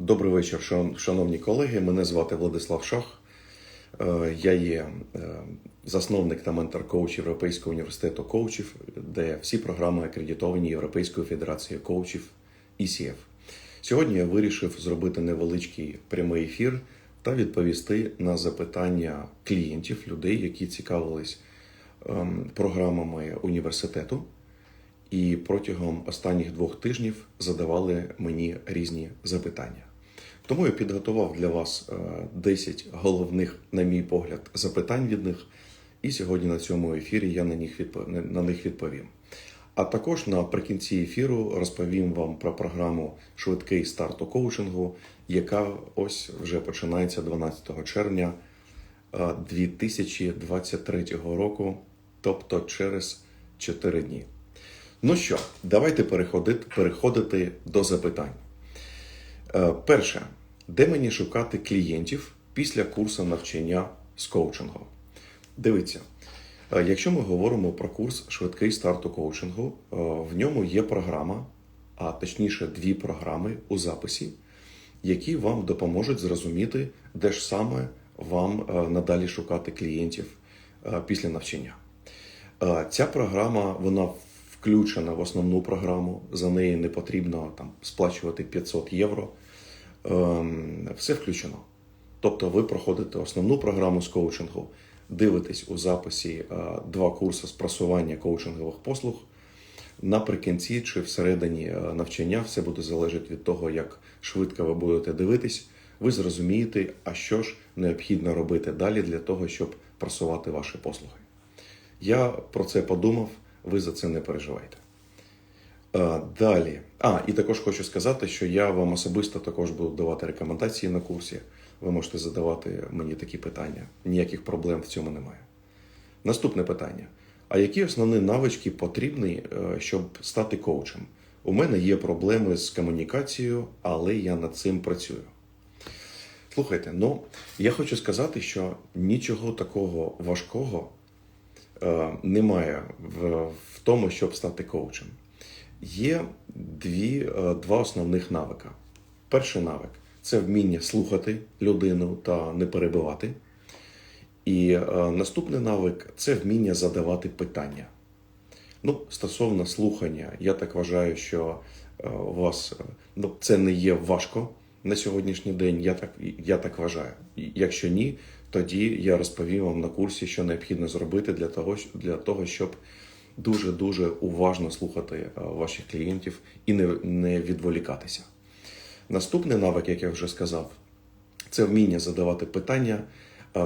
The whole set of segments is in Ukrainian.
Добрий вечір, шановні колеги. Мене звати Владислав Шах. Е, Я є е, засновник та ментор коуч Європейського університету коучів, де всі програми акредитовані Європейською федерацією коучів ECF. Сьогодні я вирішив зробити невеличкий прямий ефір та відповісти на запитання клієнтів, людей, які цікавились ем, програмами університету і протягом останніх двох тижнів задавали мені різні запитання. Тому я підготував для вас е, 10 головних, на мій погляд, запитань від них, і сьогодні на цьому ефірі я на них на них відповім. А також наприкінці ефіру розповім вам про програму Швидкий старт у коучингу, яка ось вже починається 12 червня е, 2023 року, тобто через 4 дні. Ну що, давайте переходити, переходити до запитань. Е, Перше, де мені шукати клієнтів після курсу навчання з коучингу? Дивіться, е, якщо ми говоримо про курс швидкий старт коучингу, е, в ньому є програма, а точніше дві програми у записі, які вам допоможуть зрозуміти, де ж саме вам е, надалі шукати клієнтів після навчання. Ця програма вона включена в основну програму. За неї не потрібно там сплачувати 500 євро. Ем, Все включено. Тобто ви проходите основну програму з коучингу, дивитесь у записі е, два курси з просування коучингових послуг. Наприкінці чи всередині е, навчання все буде залежати від того, як швидко ви будете дивитись. Ви зрозумієте, а що ж необхідно робити далі для того, щоб просувати ваші послуги. Я про це подумав, ви за це не переживайте. Е, Далі. А, і також хочу сказати, що я вам особисто також буду давати рекомендації на курсі. Ви можете задавати мені такі питання. Ніяких проблем в цьому немає. Наступне питання. А які основні навички потрібні, е, щоб стати коучем? У мене є проблеми з комунікацією, але я над цим працюю. Слухайте, ну я хочу сказати, що нічого такого важкого е, немає в, в тому, щоб стати коучем. Є дві, е, два основних навика. Перший навик це вміння слухати людину та не перебивати. І е, наступний навик це вміння задавати питання. Ну, стосовно слухання, я так вважаю, що е, у вас ну, це не є важко на сьогоднішній день. Я так, я так вважаю. Якщо ні, тоді я розповім вам на курсі, що необхідно зробити для того, для того щоб дуже дуже уважно слухати е, ваших клієнтів і не, не відволікатися. Наступний навик, як я вже сказав, це вміння задавати питання.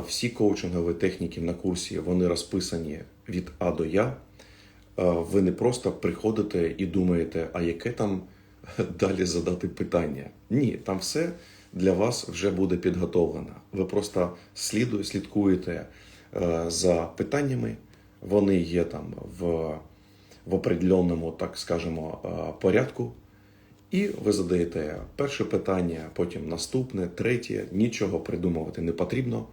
Всі коучингові техніки на курсі вони розписані від А до Я. Ви не просто приходите і думаєте, а яке там далі задати питання. Ні, там все для вас вже буде підготовлено. Ви просто слідує, слідкуєте е, за питаннями. Вони є там в, в определеному, так скажемо, е, порядку. І ви задаєте перше питання, потім наступне, третє. Нічого придумувати не потрібно,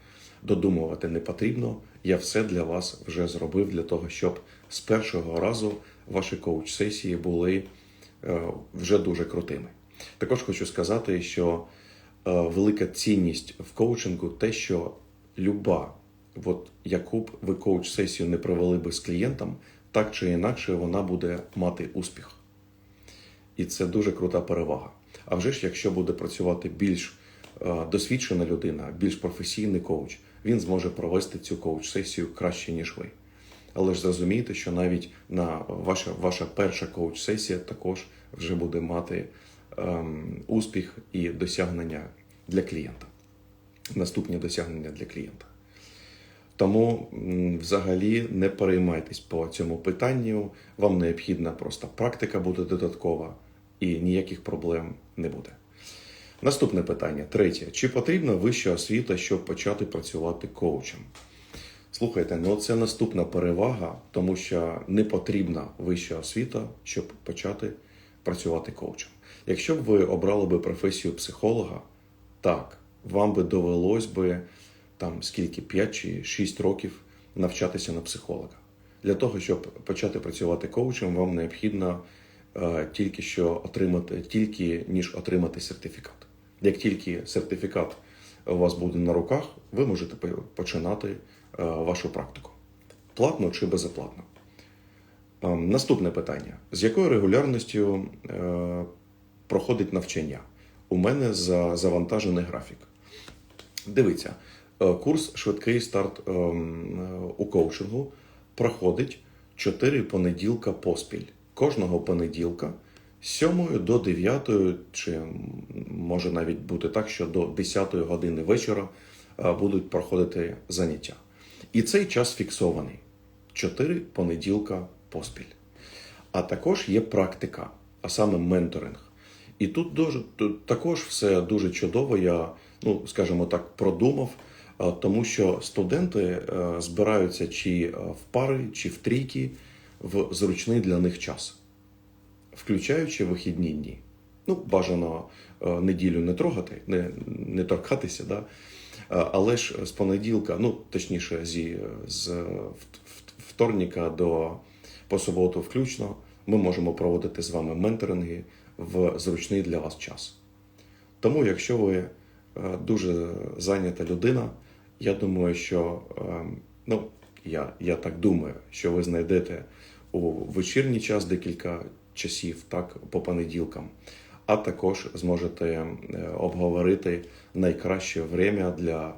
додумувати не потрібно. Я все для вас вже зробив для того, щоб з першого разу ваші коуч-сесії були е, вже дуже крутими. Також хочу сказати, що е, велика цінність в коучингу те, що люба, от яку б ви коуч-сесію не провели би з клієнтом, так чи інакше вона буде мати успіх. І це дуже крута перевага. А вже ж, якщо буде працювати більш е, досвідчена людина, більш професійний коуч, він зможе провести цю коуч-сесію краще, ніж ви. Але ж зрозумійте, що навіть на ваша, ваша перша коуч-сесія також вже буде мати ем, успіх і досягнення для клієнта. Наступні досягнення для клієнта. Тому взагалі не переймайтесь по цьому питанню. Вам необхідна просто практика буде додаткова і ніяких проблем не буде. Наступне питання, третє. Чи потрібна вища освіта, щоб почати працювати коучем? Слухайте, ну це наступна перевага, тому що не потрібна вища освіта, щоб почати працювати коучем. Якщо б ви обрали би професію психолога, так, вам би довелось би там скільки 5 чи 6 років навчатися на психолога. Для того, щоб почати працювати коучем, вам необхідно е, тільки що отримати, тільки ніж отримати сертифікат. Як тільки сертифікат у вас буде на руках, ви можете починати е, вашу практику. Платно чи безоплатно? Ем, Наступне питання: з якою регулярністю е, проходить навчання? У мене за завантажений графік. Дивіться, курс швидкий старт ем, е, у коучингу проходить 4 понеділка поспіль. Кожного понеділка з 7 до 9, чи може навіть бути так, що до 10 години вечора е, будуть проходити заняття. І цей час фіксований 4 понеділка поспіль. А також є практика, а саме менторинг. І тут дуже, тут також все дуже чудово. Я, ну скажімо так, продумав, тому що студенти е, збираються чи е, в пари, чи в трійки в зручний для них час, включаючи вихідні дні. Ну, бажано е, неділю не трогати, не, не торкатися, да? Але ж з понеділка, ну точніше, зі, з вторника до по суботу включно, ми можемо проводити з вами менторинги в зручний для вас час. Тому, якщо ви е, дуже зайнята людина, я думаю, що е, ну, я, я так думаю, що ви знайдете у вечірній час декілька часів, так, по понеділкам, а також зможете е, обговорити найкраще время для.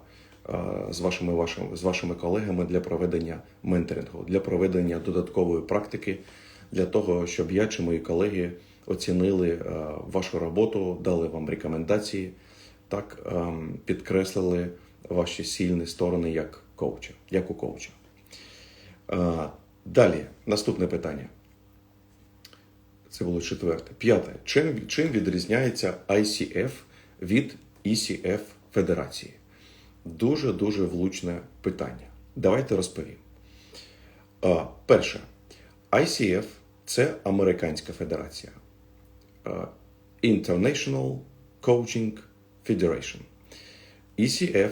е, З вашими, вашими, з вашими колегами для проведення менторингу, для проведення додаткової практики, для того, щоб я чи мої колеги оцінили е, вашу роботу, дали вам рекомендації, так ем, підкреслили ваші сильні сторони як коуча, як у коуча. Далі, наступне питання. Це було четверте. П'яте. Чим, чим відрізняється ICF від ECF Федерації? Дуже дуже влучне питання. Давайте розповім. Перше, ICF це американська федерація. International Coaching Federation. ECF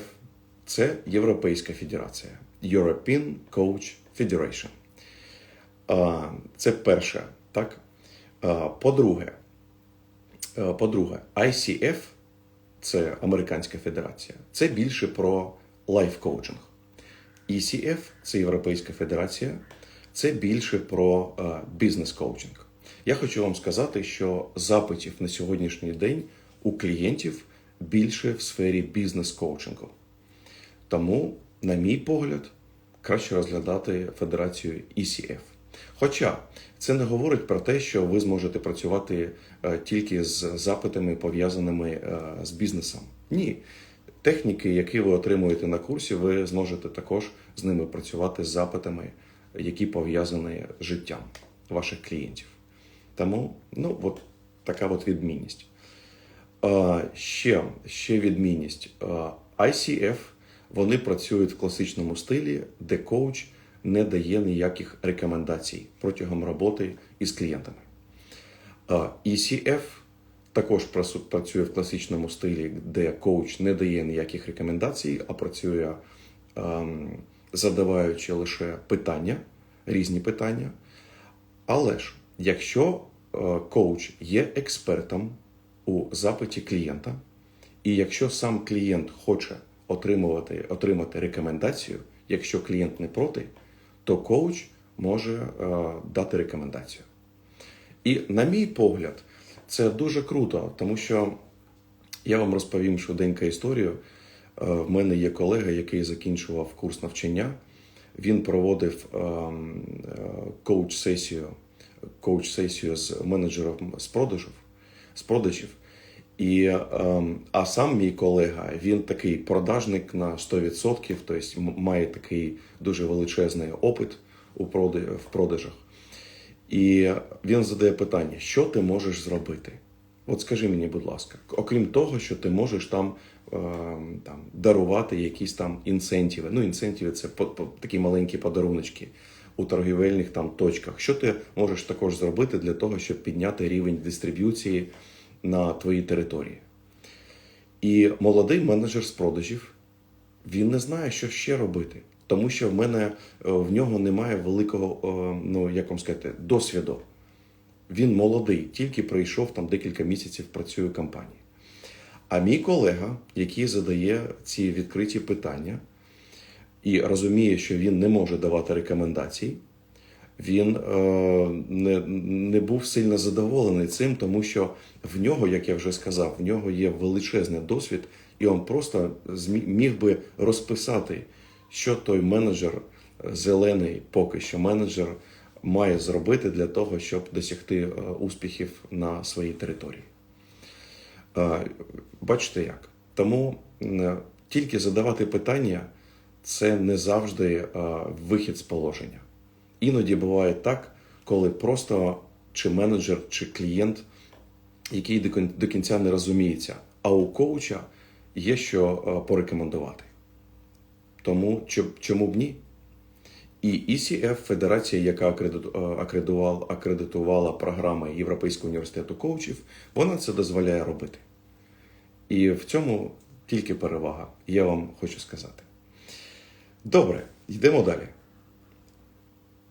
це Європейська федерація. European Coach Federation. Це перше, так? По-друге, по-друге, ICF це Американська федерація. Це більше про лайф-коучинг. ECF це Європейська федерація, це більше про бізнес-коучинг. Я хочу вам сказати, що запитів на сьогоднішній день у клієнтів більше в сфері бізнес-коучингу. Тому, на мій погляд, краще розглядати федерацію ECF. Хоча це не говорить про те, що ви зможете працювати е, тільки з запитами, пов'язаними е, з бізнесом. Ні. Техніки, які ви отримуєте на курсі, ви зможете також з ними працювати з запитами, які пов'язані з життям ваших клієнтів. Тому, ну, от така от відмінність. Ще, ще відмінність. ICF вони працюють в класичному стилі, де коуч не дає ніяких рекомендацій протягом роботи із клієнтами. ECF також працює в класичному стилі, де коуч не дає ніяких рекомендацій, а працює ем, задаваючи лише питання, різні питання. Але ж, якщо е, коуч є експертом у запиті клієнта, і якщо сам клієнт хоче отримувати, отримати рекомендацію, якщо клієнт не проти, то коуч може е, дати рекомендацію. І, на мій погляд, це дуже круто, тому що я вам розповім швиденьку історію. Е, В мене є колега, який закінчував курс навчання. Він проводив ем, е, коуч-сесію, коуч-сесію з менеджером з продажів, з продажів. І, ем, а сам мій колега, він такий продажник на 100%, тобто має такий дуже величезний опит у в продажах. І він задає питання: що ти можеш зробити? От скажи мені, будь ласка, окрім того, що ти можеш там, е, там дарувати якісь там інцентиви. Ну, інцентиви це такі маленькі подаруночки у торгівельних там точках. Що ти можеш також зробити для того, щоб підняти рівень дистриб'юції на твоїй території? І молодий менеджер з продажів він не знає, що ще робити, тому що в мене е, в нього немає великого, е, ну як вам сказати, досвіду. Він молодий, тільки прийшов там декілька місяців, працює в компанії. А мій колега, який задає ці відкриті питання і розуміє, що він не може давати рекомендацій, він е, не, не був сильно задоволений цим, тому що в нього, як я вже сказав, в нього є величезний досвід, і він просто міг би розписати, що той менеджер е, зелений, поки що менеджер, має зробити для того, щоб досягти е, успіхів на своїй території. Бачите як? Тому тільки задавати питання це не завжди вихід з положення. Іноді буває так, коли просто чи менеджер, чи клієнт, який до кінця не розуміється, а у коуча є що е, порекомендувати. Тому чому б ні? І ECF, федерація, яка е, акредитувала, акредитувала програми Європейського університету коучів, вона це дозволяє робити. І в цьому тільки перевага, я вам хочу сказати. Добре, йдемо далі.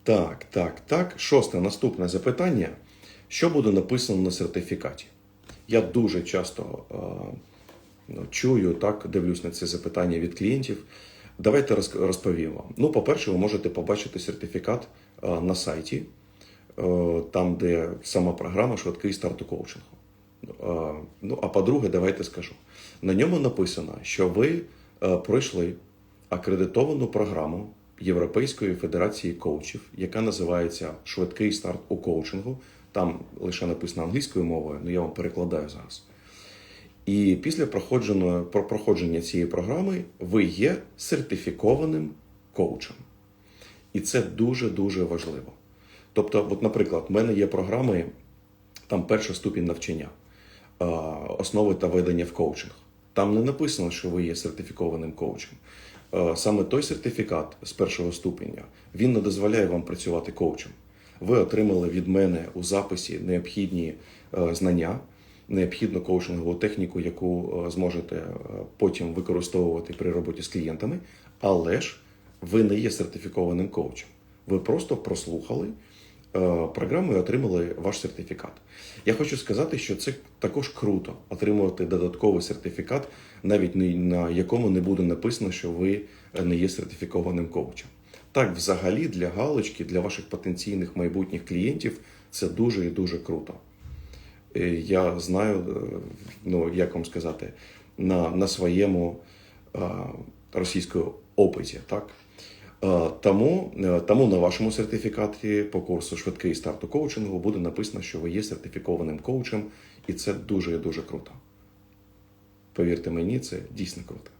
Так, так, так. Шосте наступне запитання. Що буде написано на сертифікаті? Я дуже часто е, ну, чую, так, дивлюсь на ці запитання від клієнтів. Давайте розповім вам. Ну, по-перше, ви можете побачити сертифікат е, на сайті, е, там, де сама програма швидкий старт коучингу. Е, Ну, а по-друге, давайте скажу. На ньому написано, що ви е, пройшли акредитовану програму Європейської федерації коучів, яка називається Швидкий старт у коучингу. Там лише написано англійською мовою, але я вам перекладаю зараз. І після проходження, цієї програми ви є сертифікованим коучем. І це дуже-дуже важливо. Тобто, от, наприклад, в мене є програми, там перша ступінь навчання, основи та ведення в коучинг. Там не написано, що ви є сертифікованим коучем. Е, Саме той сертифікат з першого ступеня він не дозволяє вам працювати коучем. Ви отримали від мене у записі необхідні е, знання, необхідну коучингову техніку, яку е, зможете потім використовувати при роботі з клієнтами, але ж ви не є сертифікованим коучем. Ви просто прослухали е, програму і отримали ваш сертифікат. Я хочу сказати, що це також круто отримувати додатковий сертифікат, навіть на якому не буде написано, що ви не є сертифікованим коучем. Так, взагалі, для галочки, для ваших потенційних майбутніх клієнтів це дуже і дуже круто. Е, Я знаю, е, ну як вам сказати, на, на своєму е, російському опиті, так? Тому, е, тому на вашому сертифікаті по курсу швидкий старт у коучингу буде написано, що ви є сертифікованим коучем, і це дуже дуже круто. Повірте мені, це дійсно круто.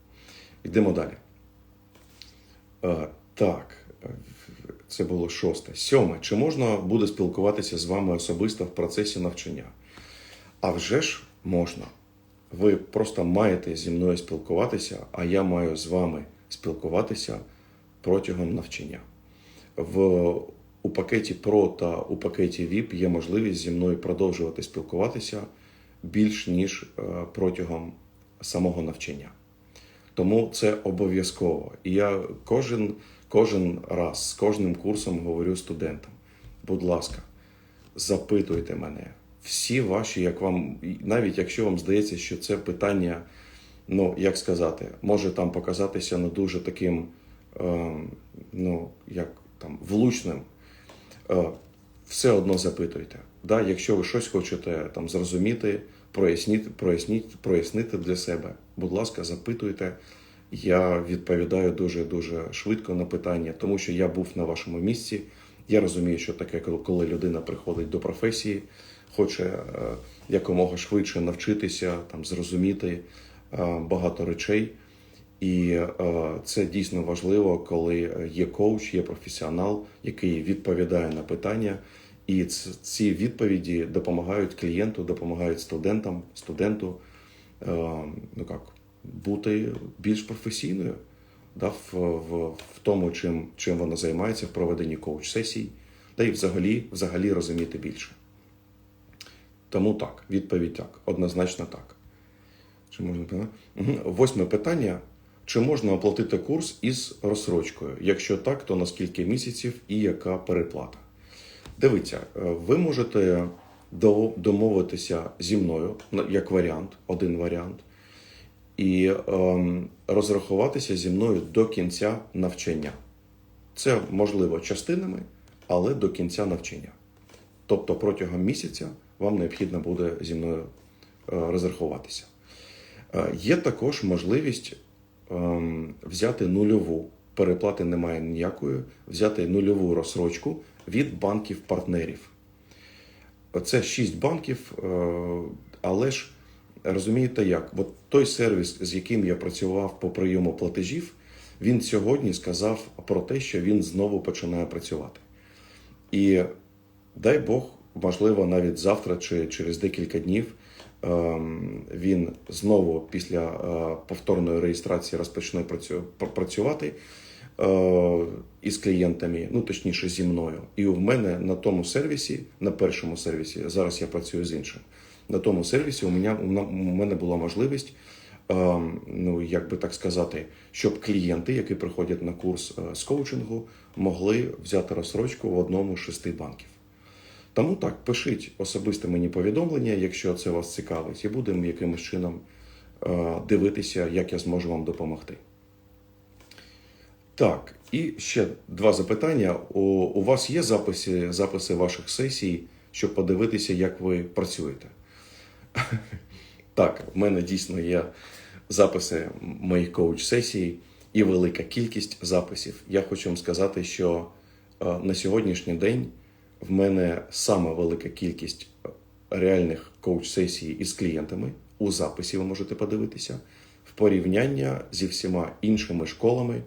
Йдемо далі. Так, це було шосте. Сьоме. Чи можна буде спілкуватися з вами особисто в процесі навчання? А вже ж можна. Ви просто маєте зі мною спілкуватися, а я маю з вами спілкуватися протягом навчання. В, у пакеті Pro та у пакеті VIP є можливість зі мною продовжувати спілкуватися більш ніж е, протягом самого навчання. Тому це обов'язково. І я кожен, кожен раз з кожним курсом говорю студентам: будь ласка, запитуйте мене. Всі ваші, як вам, навіть якщо вам здається, що це питання, ну як сказати, може там показатися не дуже таким, ну як там влучним, е, все одно запитуйте. Да? Якщо ви щось хочете там зрозуміти, прояснити, проясніть, прояснити для себе, будь ласка, запитуйте. Я відповідаю дуже дуже швидко на питання, тому що я був на вашому місці. Я розумію, що таке, коли- коли людина приходить до професії, хоче е, якомога швидше навчитися, там зрозуміти е, багато речей. І е, це дійсно важливо, коли є коуч, є професіонал, який відповідає на питання. І ці відповіді допомагають клієнту, допомагають студентам, студенту е, ну як, бути більш професійною да, в, в, в тому, чим, чим вона займається в проведенні коуч-сесій, та й взагалі, взагалі розуміти більше. Тому так, відповідь так, однозначно так. Чи можна Восьме питання. Чи можна оплатити курс із розсрочкою? Якщо так, то на скільки місяців і яка переплата? Дивіться, е, ви можете домовитися зі мною як варіант, один варіант. і ем, розрахуватися зі мною до кінця навчання. Це можливо частинами, але до кінця навчання. Тобто протягом місяця вам необхідно буде зі мною е, розрахуватися. Е, Є також можливість взяти нульову, переплати немає ніякої, взяти нульову розсрочку від банків-партнерів. Це 6 банків, е, але ж розумієте як? От той сервіс, з яким я працював по прийому платежів, він сьогодні сказав про те, що він знову починає працювати. І дай Бог, можливо, навіть завтра чи через декілька днів ем, він знову після е, повторної реєстрації розпочне працю- працювати е, із клієнтами, ну точніше зі мною. І в мене на тому сервісі, на першому сервісі, зараз я працюю з іншим. На тому сервісі у мене, у мене була можливість, ем, ну як би так сказати, щоб клієнти, які приходять на курс е, з коучингу, могли взяти розсрочку в одному з шести банків. Тому так, пишіть особисте мені повідомлення, якщо це вас цікавить, і будемо якимось чином е, дивитися, як я зможу вам допомогти. Так, і ще два запитання. У, у вас є записи, записи ваших сесій, щоб подивитися, як ви працюєте? Так, в мене дійсно є записи моїх коуч-сесій і велика кількість записів. Я хочу вам сказати, що е, на сьогоднішній день в мене сама велика кількість реальних коуч-сесій із клієнтами у записі ви можете подивитися в порівняння зі всіма іншими школами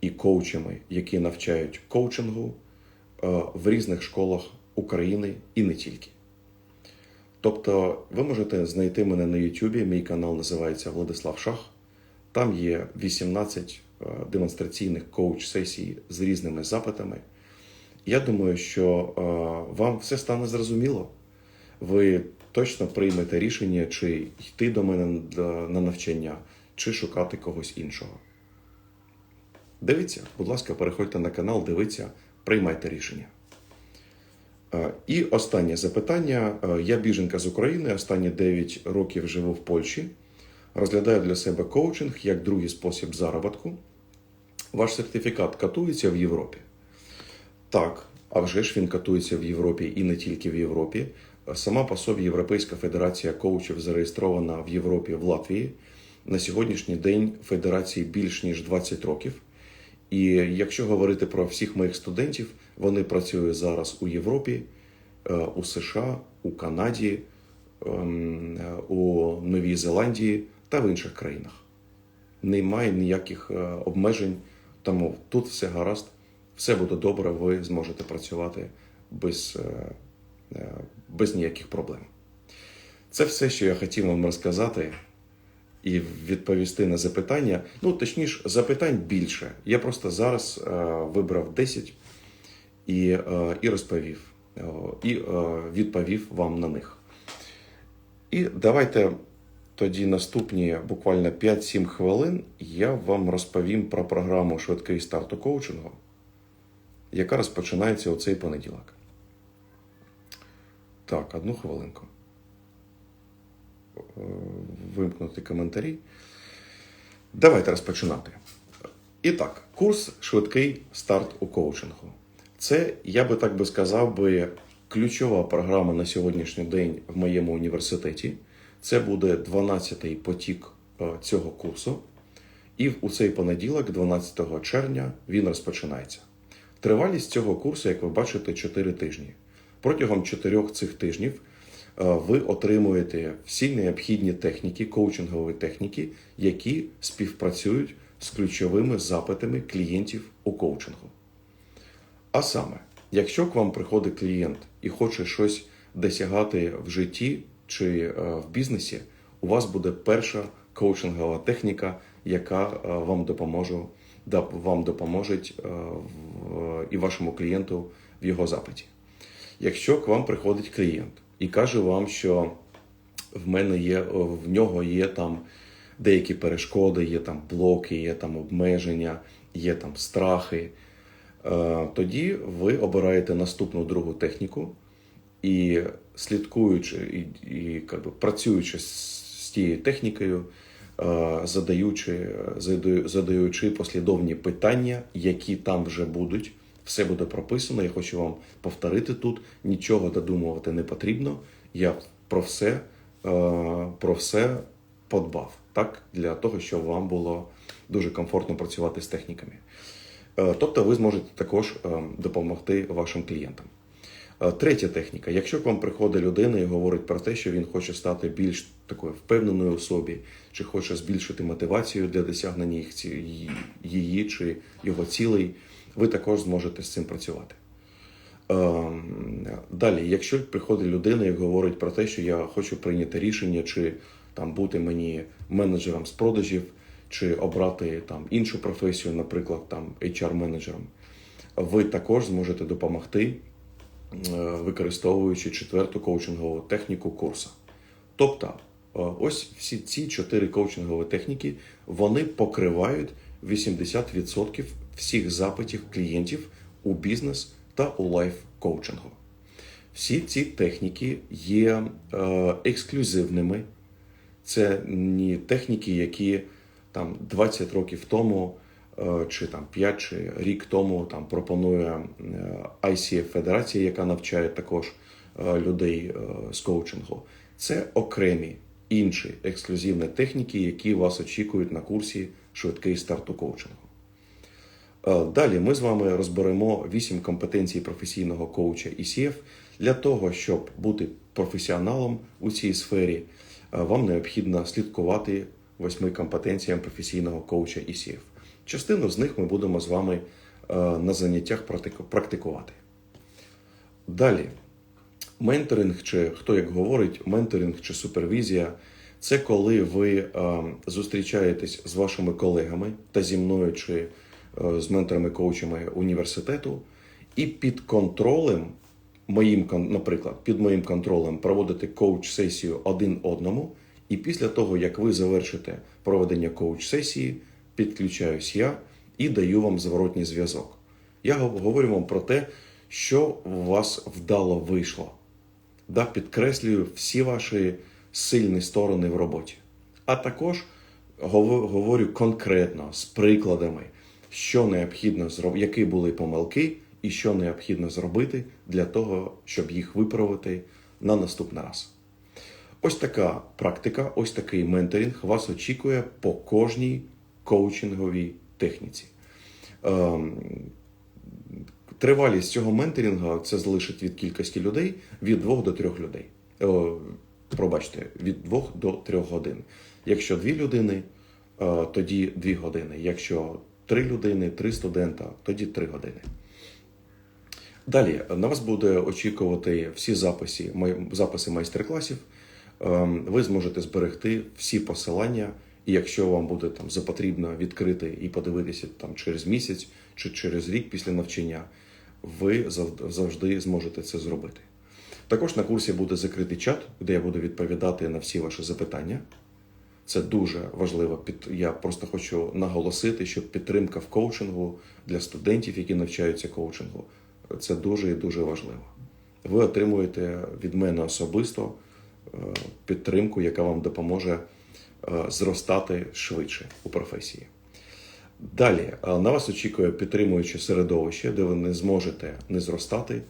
і коучами, які навчають коучингу е, в різних школах України і не тільки. Тобто ви можете знайти мене на YouTube, мій канал називається Владислав Шах. Там є 18 е, демонстраційних коуч-сесій з різними запитами. Я думаю, що е, вам все стане зрозуміло. Ви точно приймете рішення, чи йти до мене на навчання, чи шукати когось іншого. Дивіться, будь ласка, переходьте на канал, дивіться, приймайте рішення. Е, І останнє запитання. Е, Я біженка з України, останні 9 років живу в Польщі. Розглядаю для себе коучинг як другий спосіб заробітку. Ваш сертифікат катується в Європі? Так, а вже ж він катується в Європі і не тільки в Європі. Сама по собі Європейська федерація коучів зареєстрована в Європі в Латвії. На сьогоднішній день федерації більш ніж 20 років. І якщо говорити про всіх моїх студентів, вони працюють зараз у Європі, е, у США, у Канаді, ем, у Новій Зеландії та в інших країнах. Немає ніяких е, обмежень, тому тут все гаразд, все буде добре, ви зможете працювати без, е, е, без ніяких проблем. Це все, що я хотів вам розказати і відповісти на запитання. Ну, точніше, запитань більше. Я просто зараз е, вибрав 10 і, і розповів, і відповів вам на них. І давайте тоді наступні буквально 5-7 хвилин я вам розповім про програму Швидкий старт у коучингу, яка розпочинається у цей понеділок. Так, одну хвилинку. Е, Вимкнути коментарі. Давайте розпочинати. І так, курс Швидкий старт у коучингу. Це, я би так би сказав, би, ключова програма на сьогоднішній день в моєму університеті. Це буде 12-й потік е, цього курсу. І у цей понеділок, 12 червня, він розпочинається. Тривалість цього курсу, як ви бачите, 4 тижні. Протягом 4 цих тижнів е, ви отримуєте всі необхідні техніки, коучингові техніки, які співпрацюють з ключовими запитами клієнтів у коучингу. А саме, якщо к вам приходить клієнт і хоче щось досягати в житті чи е, в бізнесі, у вас буде перша коучингова техніка, яка е, вам допоможе, вам допоможе е, і вашому клієнту в його запиті. Якщо к вам приходить клієнт і каже вам, що в мене є, в нього є там деякі перешкоди, є там блоки, є там обмеження, є там страхи. Е, Тоді ви обираєте наступну другу техніку і слідкуючи і, і как би, працюючи з, з тією технікою, е, задаючи, задаючи послідовні питання, які там вже будуть. Все буде прописано. Я хочу вам повторити тут. Нічого додумувати не потрібно. Я про все, е, про все подбав, так? Для того, щоб вам було дуже комфортно працювати з техніками. Е, Тобто ви зможете також е, допомогти вашим клієнтам. Е, Третя техніка. Якщо к вам приходить людина і говорить про те, що він хоче стати більш такою впевненою у собі, чи хоче збільшити мотивацію для досягнення їх її- чи його цілей, ви також зможете з цим працювати. Ем, Далі, якщо приходить людина і говорить про те, що я хочу прийняти рішення, чи там бути мені менеджером з продажів, чи обрати там іншу професію, наприклад, там HR-менеджером, ви також зможете допомогти, використовуючи четверту коучингову техніку курсу. Тобто, е, ось всі ці чотири коучингові техніки вони покривають 80% всіх запитів клієнтів у бізнес та у лайф коучингу. Всі ці техніки є е, ексклюзивними. Це не техніки, які там 20 років тому, е, чи там 5 чи рік тому там пропонує е, ICF Федерація, яка навчає також е, людей е, з коучингу. Це окремі інші ексклюзивні техніки, які вас очікують на курсі швидкий старт у коучингу. Е, Далі ми з вами розберемо вісім компетенцій професійного коуча ECF. Для того, щоб бути професіоналом у цій сфері, е, вам необхідно слідкувати восьми компетенціям професійного коуча ECF. Частину з них ми будемо з вами е, на заняттях практикувати. Далі, менторинг, чи хто як говорить, менторинг чи супервізія це коли ви е, зустрічаєтесь з вашими колегами та зі мною чи е, з менторами-коучами університету, і під контролем, моїм, наприклад, під моїм контролем проводите коуч-сесію один одному, і після того, як ви завершите проведення коуч-сесії, підключаюсь я і даю вам зворотній зв'язок. Я говорю вам про те, що у вас вдало вийшло. Да, підкреслюю всі ваші сильні сторони в роботі. А також говорю конкретно з прикладами, що необхідно зробити, які були помилки, і що необхідно зробити для того, щоб їх виправити на наступний раз. Ось така практика, ось такий менторинг вас очікує по кожній коучинговій техніці. Ем, Тривалість цього менторингу це залишить від кількості людей від 2 до 3 людей. Пробачте, від 2 до 3 годин. Якщо дві людини, е, тоді 2 години. Якщо три людини, три студента, тоді 3 години. Далі на вас буде очікувати всі записи, записи майстер-класів. Ем, Ви зможете зберегти всі посилання, і якщо вам буде там запотрібно відкрити і подивитися там через місяць чи через рік після навчання, ви завжди зможете це зробити. Також на курсі буде закритий чат, де я буду відповідати на всі ваші запитання. Це дуже важливо. Я просто хочу наголосити, що підтримка в коучингу для студентів, які навчаються коучингу, це дуже і дуже важливо. Ви отримуєте від мене особисто е, підтримку, яка вам допоможе зростати швидше у професії. Далі е, на вас очікує підтримуюче середовище, де ви не зможете не зростати. Е,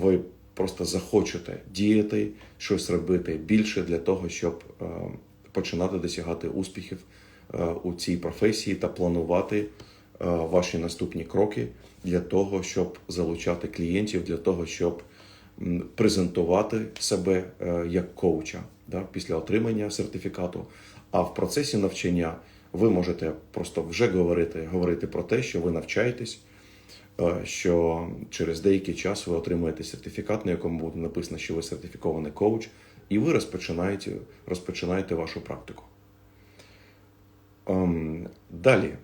Ви просто захочете діяти, щось робити більше для того, щоб е, починати досягати успіхів е, у цій професії та планувати е, ваші наступні кроки для того, щоб залучати клієнтів, для того, щоб презентувати себе е, як коуча да, після отримання сертифікату. А в процесі навчання ви можете просто вже говорити, говорити про те, що ви навчаєтесь, е, що через деякий час ви отримаєте сертифікат, на якому буде написано, що ви сертифікований коуч, і ви розпочинаєте, розпочинаєте вашу практику. Ем, Далі.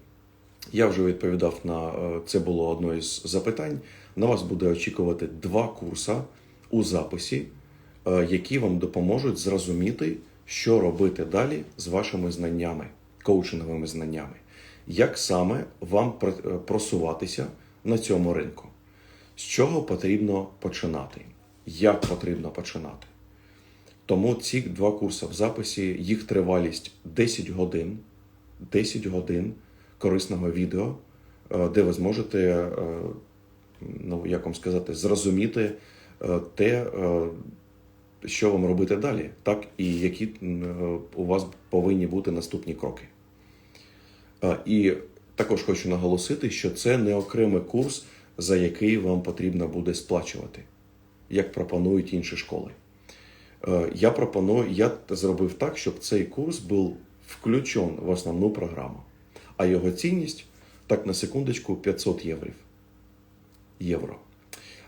Я вже відповідав на е, це було одно із запитань. На вас буде очікувати два курси у записі, які вам допоможуть зрозуміти, що робити далі з вашими знаннями, коучинговими знаннями, як саме вам е, просуватися на цьому ринку, з чого потрібно починати, як потрібно починати. Тому ці два курси в записі, їх тривалість 10 годин, 10 годин корисного відео, е, де ви зможете, е, ну як вам сказати, зрозуміти е, те, е, що вам робити далі, так і які е, у вас повинні бути наступні кроки. І також хочу наголосити, що це не окремий курс, за який вам потрібно буде сплачувати, як пропонують інші школи. Е, Я пропоную, я зробив так, щоб цей курс був включен в основну програму, а його цінність, так на секундочку, 500 євро. євро.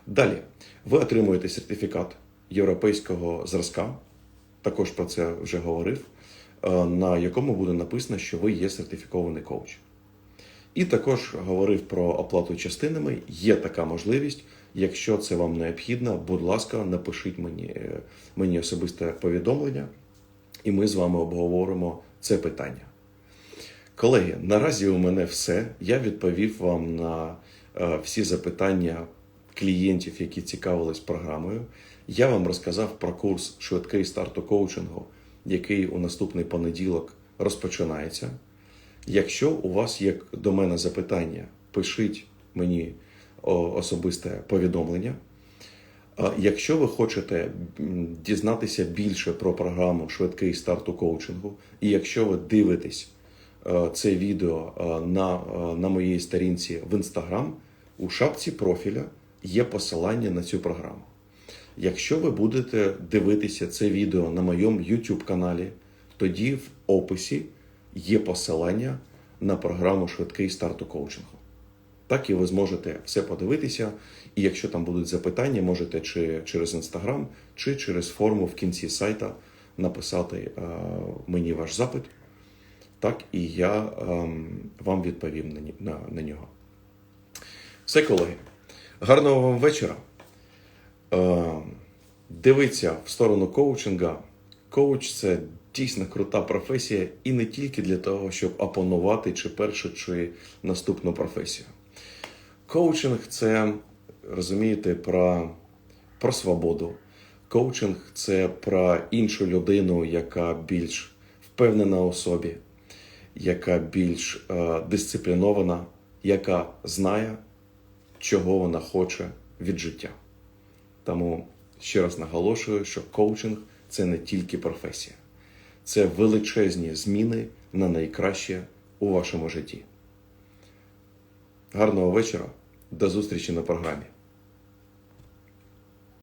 Далі, ви отримуєте сертифікат європейського зразка, також про це вже говорив, е, на якому буде написано, що ви є сертифікований коуч. І також говорив про оплату частинами. Є така можливість. Якщо це вам необхідно, будь ласка, напишіть мені, е, мені особисте повідомлення, і ми з вами обговоримо це питання. Колеги, наразі у мене все. Я відповів вам на е, всі запитання клієнтів, які цікавились програмою. Я вам розказав про курс швидкий старту коучингу, який у наступний понеділок розпочинається. Якщо у вас є до мене запитання, пишіть мені особисте повідомлення. Якщо ви хочете дізнатися більше про програму Швидкий старт у коучингу, і якщо ви дивитесь е, це відео е, на, е, на моїй сторінці в Instagram, у шапці профіля є посилання на цю програму. Якщо ви будете дивитися це відео на моєму YouTube каналі, тоді в описі є посилання на програму Швидкий старт у коучингу. Так і ви зможете все подивитися. І якщо там будуть запитання, можете чи через інстаграм, чи через форму в кінці сайта написати е, мені ваш запит. Так, і я ем, вам відповім на, на, на нього. Все, колеги. Гарного вам вечора. Е, дивіться в сторону коучинга. Коуч це дійсно крута професія, і не тільки для того, щоб опанувати чи першу, чи наступну професію. Коучинг це, розумієте, про, про свободу. Коучинг це про іншу людину, яка більш впевнена у собі, яка більш е, дисциплінована, яка знає, чого вона хоче від життя. Тому ще раз наголошую, що коучинг це не тільки професія, це величезні зміни на найкраще у вашому житті. Гарного вечора, до зустрічі на програмі.